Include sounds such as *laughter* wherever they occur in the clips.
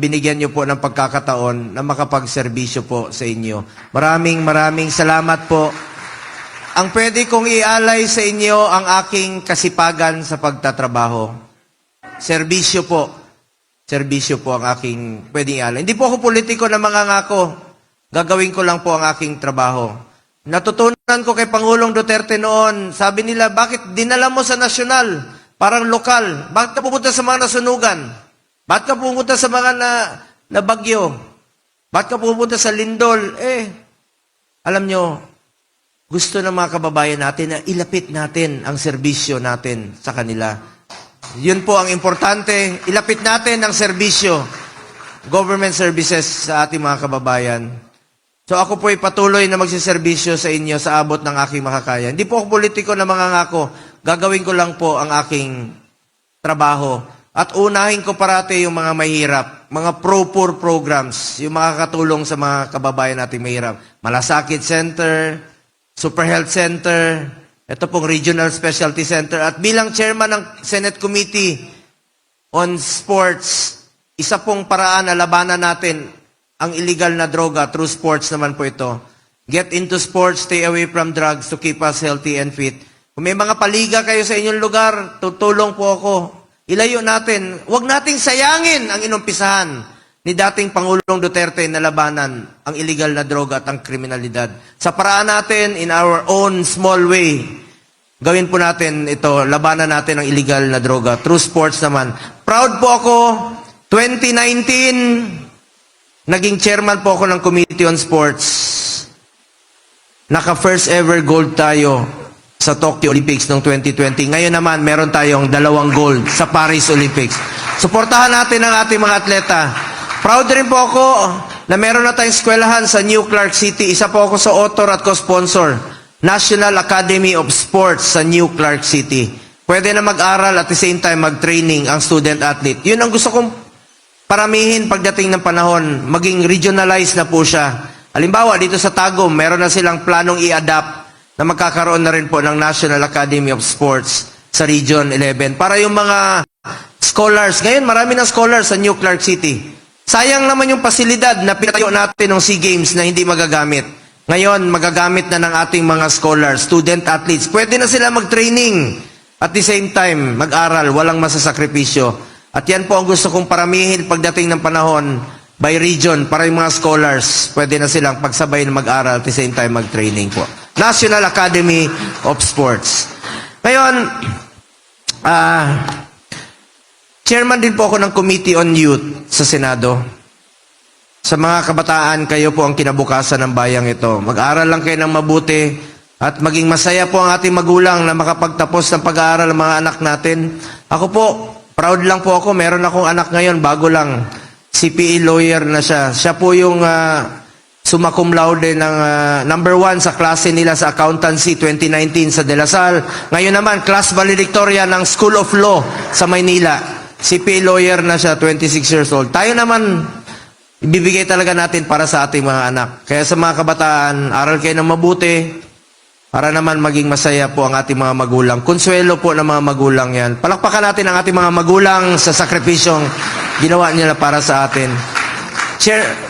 binigyan niyo po ng pagkakataon na makapagserbisyo po sa inyo. Maraming maraming salamat po. Ang pwede kong ialay sa inyo ang aking kasipagan sa pagtatrabaho. Serbisyo po. Serbisyo po ang aking pwedeng ialay. Hindi po ako politiko na mangangako. Gagawin ko lang po ang aking trabaho. Natutunan ko kay Pangulong Duterte noon, sabi nila, bakit dinala mo sa nasyonal? Parang lokal. Bakit ka pupunta sa mga nasunugan? Bakit ka pupunta sa mga na, na bagyo? Bakit ka pupunta sa lindol? Eh, alam nyo, gusto ng mga kababayan natin na ilapit natin ang serbisyo natin sa kanila. Yun po ang importante. Ilapit natin ang serbisyo, government services sa ating mga kababayan. So ako po ay patuloy na magsiservisyo sa inyo sa abot ng aking makakaya. Hindi po ako politiko na mangangako. Gagawin ko lang po ang aking trabaho. At unahin ko parati yung mga mahirap, mga pro-poor programs, yung makakatulong sa mga kababayan nating mahirap. Malasakit Center, Super Health Center, ito pong Regional Specialty Center. At bilang chairman ng Senate Committee on Sports, isa pong paraan na labanan natin ang illegal na droga through sports naman po ito. Get into sports, stay away from drugs to keep us healthy and fit. Kung may mga paliga kayo sa inyong lugar, tutulong po ako. Ilayo natin. Huwag nating sayangin ang inumpisahan ni dating Pangulong Duterte na labanan ang illegal na droga at ang kriminalidad. Sa paraan natin, in our own small way, gawin po natin ito, labanan natin ang illegal na droga. Through sports naman. Proud po ako, 2019, naging chairman po ako ng Committee on Sports. Naka first ever gold tayo sa Tokyo Olympics noong 2020. Ngayon naman, meron tayong dalawang gold sa Paris Olympics. Suportahan natin ang ating mga atleta. Proud rin po ako na meron na tayong eskwelahan sa New Clark City. Isa po ako sa author at co-sponsor. National Academy of Sports sa New Clark City. Pwede na mag-aral at the same time mag-training ang student-athlete. Yun ang gusto kong paramihin pagdating ng panahon. Maging regionalized na po siya. Halimbawa, dito sa Tagum, meron na silang planong i-adapt na magkakaroon na rin po ng National Academy of Sports sa Region 11. Para yung mga scholars, ngayon marami ng scholars sa New Clark City. Sayang naman yung pasilidad na pinatayo natin ng SEA Games na hindi magagamit. Ngayon, magagamit na ng ating mga scholars, student athletes. Pwede na sila mag-training. At the same time, mag-aral, walang masasakripisyo. At yan po ang gusto kong paramihin pagdating ng panahon by region para yung mga scholars, pwede na silang pagsabay na mag-aral at the same time mag-training po. National Academy of Sports. Ngayon, ah, chairman din po ako ng Committee on Youth sa Senado. Sa mga kabataan, kayo po ang kinabukasan ng bayang ito. Mag-aral lang kayo ng mabuti at maging masaya po ang ating magulang na makapagtapos ng pag-aaral ng mga anak natin. Ako po, proud lang po ako. Meron akong anak ngayon, bago lang. CPE lawyer na siya. Siya po yung uh, summa laude ng ah, number one sa klase nila sa accountancy 2019 sa De La Salle. Ngayon naman, class valedictorian ng School of Law sa Maynila. CPA lawyer na siya, 26 years old. Tayo naman, ibibigay talaga natin para sa ating mga anak. Kaya sa mga kabataan, aral kayo ng mabuti para naman maging masaya po ang ating mga magulang. Konsuelo po ng mga magulang yan. Palakpakan natin ang ating mga magulang sa sakripisyong ginawa nila para sa atin. Share,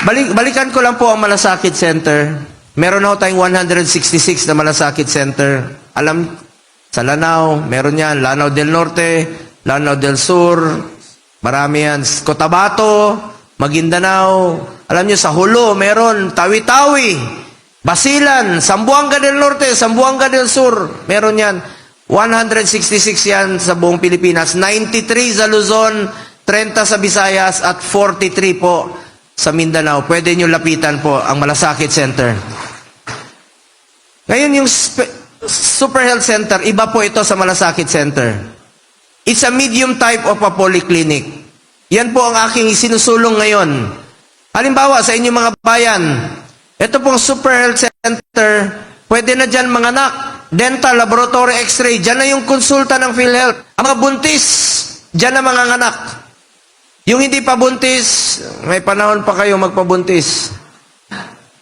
balik, balikan ko lang po ang Malasakit Center. Meron ako tayong 166 na Malasakit Center. Alam, sa Lanao, meron yan. Lanao del Norte, Lanao del Sur, marami yan. Cotabato, Maguindanao, alam nyo, sa Hulo, meron. Tawi-Tawi, Basilan, Sambuanga del Norte, Sambuanga del Sur, meron yan. 166 yan sa buong Pilipinas. 93 sa Luzon, 30 sa Visayas, at 43 po sa Mindanao. Pwede nyo lapitan po ang Malasakit Center. Ngayon yung Super Health Center, iba po ito sa Malasakit Center. It's a medium type of a polyclinic. Yan po ang aking isinusulong ngayon. Halimbawa, sa inyong mga bayan, ito pong Super Health Center, pwede na dyan mga anak, dental, laboratory, x-ray, dyan na yung konsulta ng PhilHealth. Ang mga buntis, dyan na mga anak. Yung hindi pa buntis, may panahon pa kayo magpabuntis.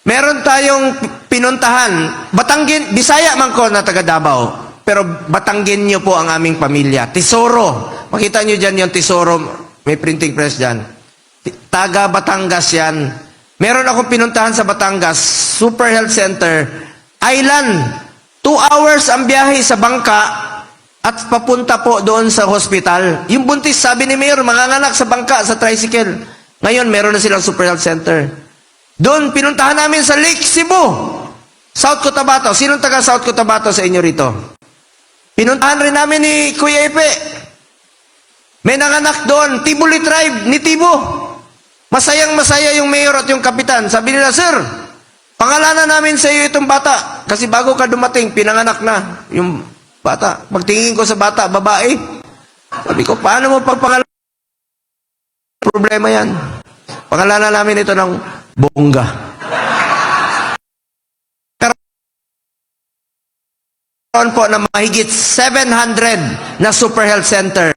Meron tayong pinuntahan, Batanggin, Bisaya man ko na taga Davao, pero Batanggin nyo po ang aming pamilya. Tesoro. Makita nyo dyan yung tesoro, may printing press dyan. Ti- Taga Batangas yan. Meron akong pinuntahan sa Batangas, Super Health Center, Island. Two hours ang biyahe sa bangka at papunta po doon sa hospital. Yung buntis, sabi ni Mayor, manganganak sa bangka, sa tricycle. Ngayon, meron na silang Super Health Center. Doon, pinuntahan namin sa Lake Cebu. South Cotabato. Sinong taga South Cotabato sa inyo rito? Pinuntahan rin namin ni Kuya Epe. May nanganak doon, Tibuli Tribe, ni Tibo. Masayang masaya yung mayor at yung kapitan. Sabi nila, Sir, pangalanan namin sa iyo itong bata. Kasi bago ka dumating, pinanganak na yung bata. Pagtingin ko sa bata, babae. Sabi ko, paano mo pagpangalanan? Problema yan. Pangalanan namin ito ng bongga. Karoon po na mahigit 700 na super health center.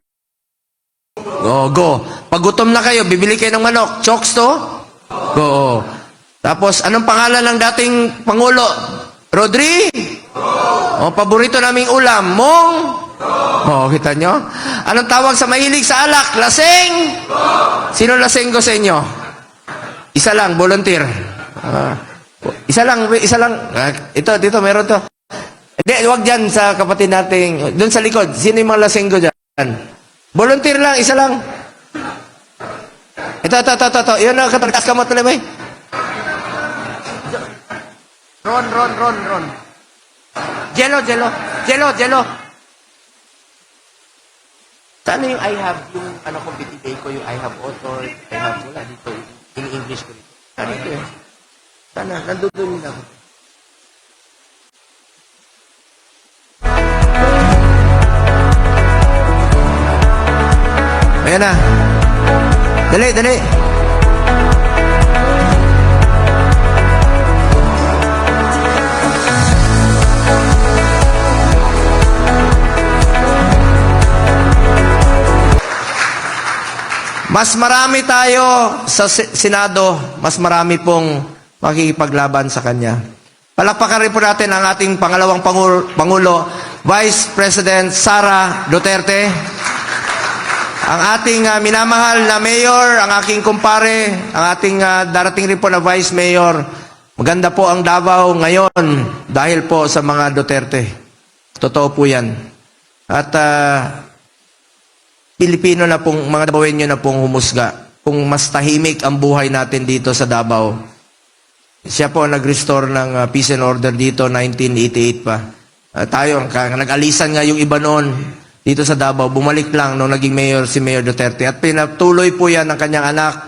Go, go. Pag gutom na kayo, bibili kayo ng manok. Chokes to? Go. Tapos, anong pangalan ng dating Pangulo? Rodri? O, paborito naming ulam. Mong? O, kita nyo? Anong tawag sa mahilig sa alak? Laseng? Sino laseng ko sa inyo? Isa lang, volunteer. Ah, isa lang, isa lang. Ah, ito, dito, meron to. Hindi, wag dyan sa kapatid nating, doon sa likod. Sino yung mga lasenggo dyan? Volunteer lang, isa lang. Ito, ito, ito, ito. Yun ang katarkas ka mo tuloy. Ron, Ron, Ron, Ron. Jello, Jello. Jello, Jello. Sana yung I have, yung ano ko, BTK ko, yung I have author, I have, wala dito, in English ko dito. Sana ito yun. Sana, nandun lang. Ayan na. Dali, dali. Mas marami tayo sa Se- Senado, mas marami pong makikipaglaban sa Kanya. Palakpakan rin po natin ang ating pangalawang Pangulo, Pangulo Vice President Sara Duterte. Ang ating ah, minamahal na mayor, ang aking kumpare, ang ating ah, darating rin po na vice mayor. Maganda po ang Davao ngayon dahil po sa mga Duterte. Totoo po yan. At ah, Pilipino na pong, mga Davaoenyo na pong humusga kung mas tahimik ang buhay natin dito sa Davao. Siya po nag-restore ng ah, peace and order dito 1988 pa. Ah, tayo, nag-alisan nga yung iba noon dito sa Davao. Bumalik lang nung naging mayor si Mayor Duterte. At pinatuloy po yan ng kanyang anak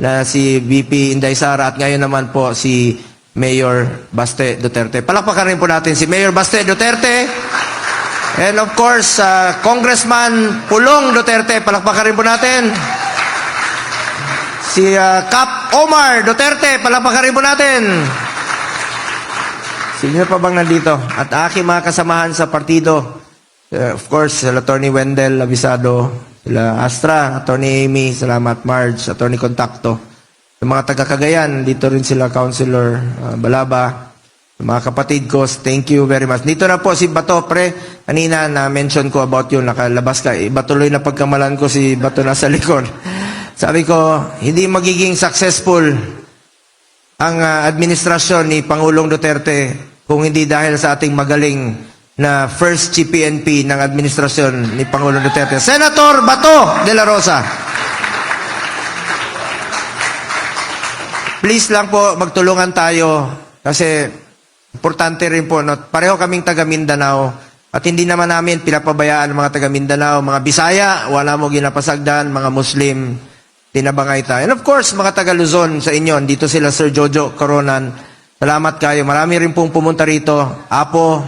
na si VP Inday Sara at ngayon naman po si Mayor Baste Duterte. Palakpakan rin po natin si Mayor Baste Duterte. And of course, uh, Congressman Pulong Duterte. Palakpakan rin po natin. Si uh, Cap Omar Duterte. Palakpakan rin po natin. Sino pa bang nandito? At aking mga kasamahan sa partido. Uh, of course, sila Attorney Wendell Abisado, sila Astra, Attorney Amy, salamat Marge, Attorney Contacto. Yung mga taga Cagayan, dito rin sila Councilor uh, Balaba. Mga kapatid ko, thank you very much. Dito na po si Bato, pre. Kanina na-mention ko about yun, nakalabas ka. Iba tuloy na pagkamalan ko si Bato na sa *laughs* likod. Sabi ko, hindi magiging successful ang ah, administrasyon ni Pangulong Duterte kung hindi dahil sa ating magaling na first chief PNP ng administrasyon ni Pangulong Duterte. Senator Bato de la Rosa. Please lang po, magtulungan tayo kasi importante rin po, no, pareho kaming taga Mindanao at hindi naman namin pinapabayaan ang mga taga Mindanao, mga Bisaya, wala mo ginapasagdan, mga Muslim, tinabangay tayo. And of course, mga taga Luzon sa inyo, dito sila Sir Jojo Coronan. Salamat kayo. Marami rin pong pumunta rito. Apo,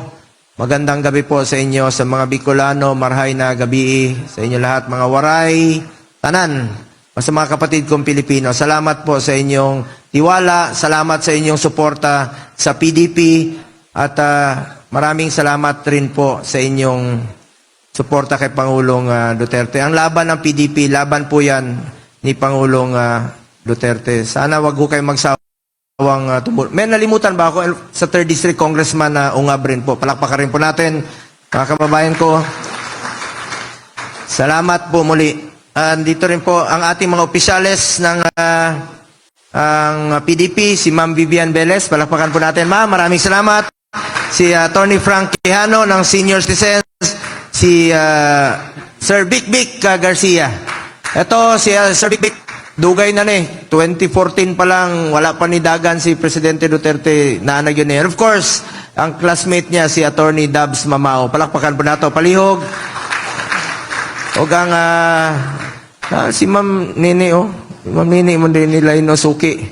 magandang gabi po sa inyo, sa mga Bicolano, marhay na gabi, sa inyo lahat, mga waray, tanan, sa mga kapatid kong Pilipino. Salamat po sa inyong tiwala, salamat sa inyong suporta sa PDP, at ah, maraming salamat rin po sa inyong suporta kay Pangulong ah, Duterte. Ang laban ng PDP, laban po yan ni Pangulong ah, Duterte. Sana wag ho kayo magsawang uh, tumul- May nalimutan ba ako? Sa 3rd District Congressman na ungab rin po. Palakpakan rin po natin. Mga kababayan ko, salamat po muli. andito rin po ang ating mga opisyales ng ah, ang PDP, si Ma'am Vivian Velez. Palakpakan po natin, Ma'am. Maraming salamat. Si ah, Tony Frank Quijano ng Senior Citizens. Si ah, Sir Vic ah, Garcia. Ito, si ah, Sir Vic Vic. Dugay na ni. 2014 pa lang, wala pa ni Dagan si Presidente Duterte na yun eh. And of course, ang classmate niya, si Attorney Dubs Mamao. Palakpakan po nato. Palihog. O ang ah, ah, si Ma'am Nini, oh. Ma'am Nini, mo din nila inusuki.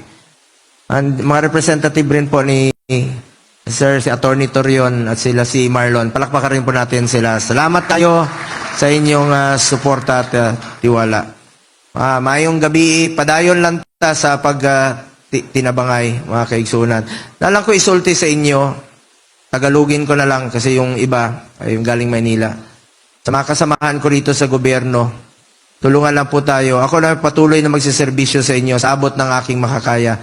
And mga representative rin po ni Sir si Attorney Torion at sila si Marlon. Palakpakan rin po natin sila. Salamat tayo sa inyong ah, suporta at ah, tiwala. Ah, mayong gabi, padayon lang ta sa pag ti- tinabangay, mga kaigsunan. Nalang ko isulti sa inyo, tagalugin ko na lang kasi yung iba ay yung galing Maynila. Sa mga kasamahan ko rito sa gobyerno, tulungan lang po tayo. Ako na patuloy na magsiservisyo sa inyo sa abot ng aking makakaya.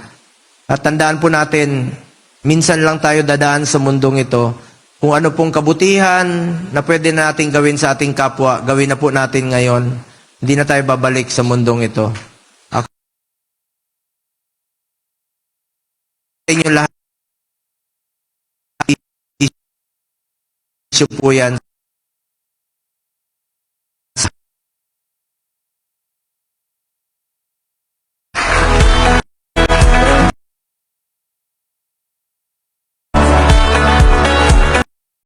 At tandaan po natin, minsan lang tayo dadaan sa mundong ito. Kung ano pong kabutihan na pwede nating gawin sa ating kapwa, gawin na po natin ngayon. Hindi na tayo babalik sa mundong ito. Ako inyo lahat, issue po yan